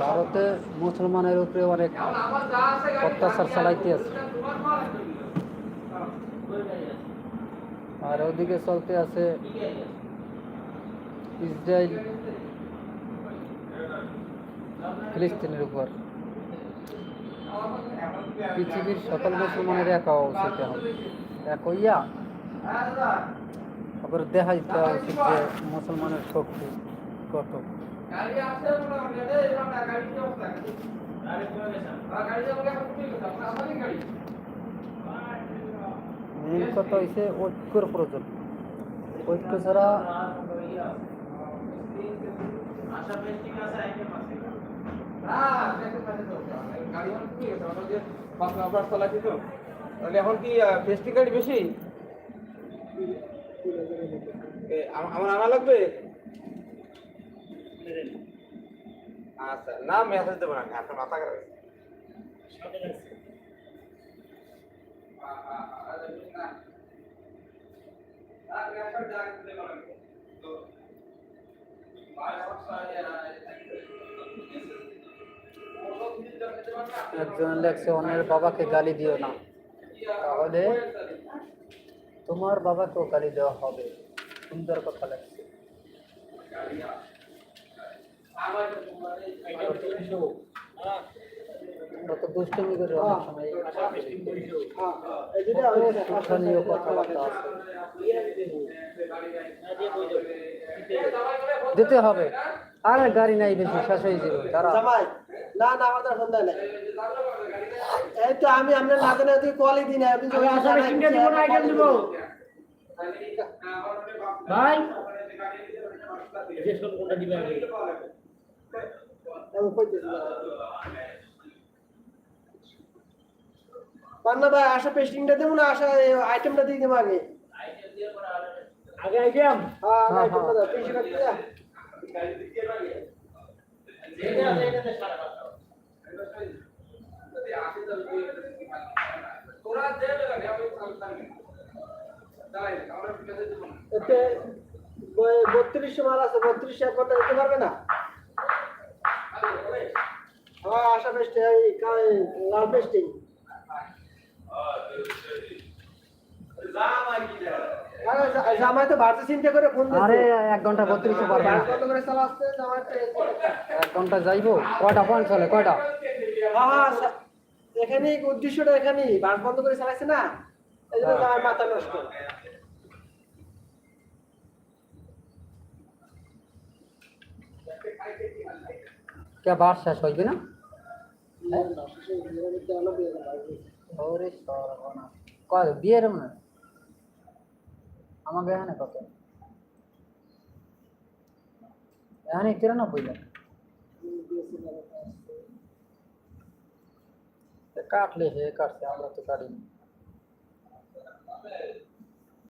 ভারতে মুসলমানের উপরে অনেক অত্যাচার চালাইতে আছে। আর ওদিকে চলতে আছে ইসরায়েল ফিলিস্তিনের উপর। পৃথিবীর সকল মুসলমানের এক হওয়া উচিত এক হইয়া তারপরে দেখা দিতে উচিত যে মুসলমানের শক্তি কত। মেন কথা হয়েছে ঐক্যর প্রয়োজন। ঐক্য ছাড়া তাহলে এখন কি ফেস্টি কার্ড বেশি আমার আনা লাগবে আচ্ছা না মেসেজ দেবো না আপনার মাথা খারাপ হয়েছে। একজন লেখছে অন্যের বাবাকে গালি দিও না। তাহলে তোমার বাবাকেও গালি দেওয়া হবে। সুন্দর কথা লেখছে। কত দুষ্টমি করে অনেক সময়। হ্যাঁ। কথাবার্তা আছে। দিতে হবে। আর গাড়ি নাই বেশি শেষ হয়ে যাবে। তারা না না আমাদের সন্ধ্যা নাই। এই তো আমি আপনার নাতে তুই কলই দিই না সিঙ্গেল দিব না আইটেম দিব। ভাই। কোনটা দিবে আমি পান্না ভাই আশা পেস্টিংটা দেবো না আশা আইটেমটা দিয়ে দেবো আগে? আগে আইটেম হ্যাঁ আইটেমটা। দাও পেস্টি কাটতে যা এটা আছে এটাতে সাড়ে পাঁচশো তোরা দেবে না আমি দাঁড়াই আমরা মেসেজ দেবো না এতে বত্রিশশো মাল আছে বত্রিশশো এক ঘণ্টা দিতে পারবে না? হ্যাঁ আশা পেস্টি এই লাল পেস্টিং জামাই তো ভারতে চিন্তা করে ফোন আরে এক ঘণ্টা বত্রিশশো পারবে কত করে চালা আসছে? জামাই তো এই করে। এক ঘণ্টা যাইবো। কয়টা পয়েন্ট চলে কয়টা? হ্যাঁ এখানেই উদ্দেশ্যটা এখানেই। বাস বন্ধ করে চালাইছে না? এই জন্য। জামাই মাথা নষ্ট। আলো দিয়ে দেবো, আর কি। ওরে সর্বনাশ। কয় বিয়ের মানে? আমাকে এখানে কত? এখানে তিরানব্বই লাখ তো কাটলে সে কাটছে আমরা তো কাটিনি।